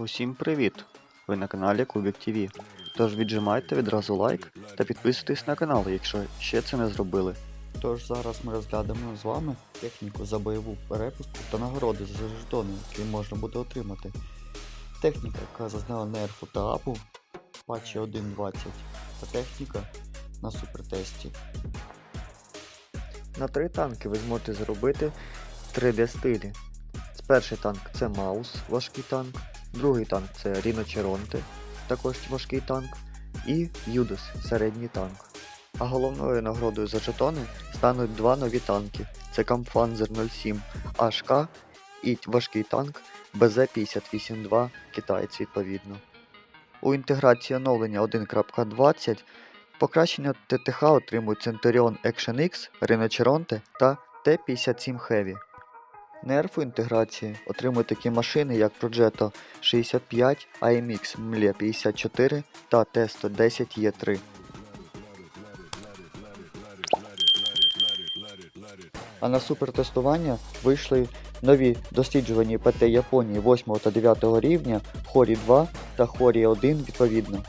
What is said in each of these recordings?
Усім привіт! Ви на каналі Кубік ТВ. Тож віджимайте відразу лайк та підписуйтесь на канал, якщо ще це не зробили. Тож зараз ми розглянемо з вами техніку за бойову перепустку та нагороди за жетони, які можна буде отримати. Техніка, яка зазнала нерфу та апу в патчі 1.20 та техніка на супертесті. На три танки ви зможете зробити 3D стилі. Перший танк це Маус, важкий танк, другий танк це Ріно Черонте, також важкий танк, і Юдес, середній танк. А головною нагородою за жетони стануть два нові танки: це Камфанзер 07 HK і важкий танк БЗ-58-2 китаєць відповідно. У інтеграції оновлення 1.20 покращення ТТХ отримують Centurion Action X, Rhino Cheronte та Т-57 Heavy. Нерфу інтеграції отримують такі машини, як Progetto 65, AMX Mlia 54 та T110 E3. А на супертестування вийшли нові досліджувані ПТ Японії 8 та 9 рівня, Хорі 2 та Хорі 1 відповідно.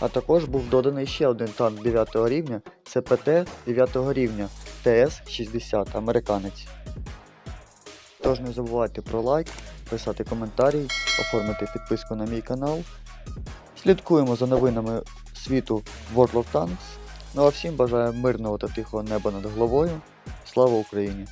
А також був доданий ще один танк 9 рівня, це ПТ 9 рівня ТС-60 американець. Тож не забувайте про лайк, писати коментарі, оформити підписку на мій канал. Слідкуємо за новинами світу World of Tanks. Ну а всім бажаю мирного та тихого неба над головою. Слава Україні!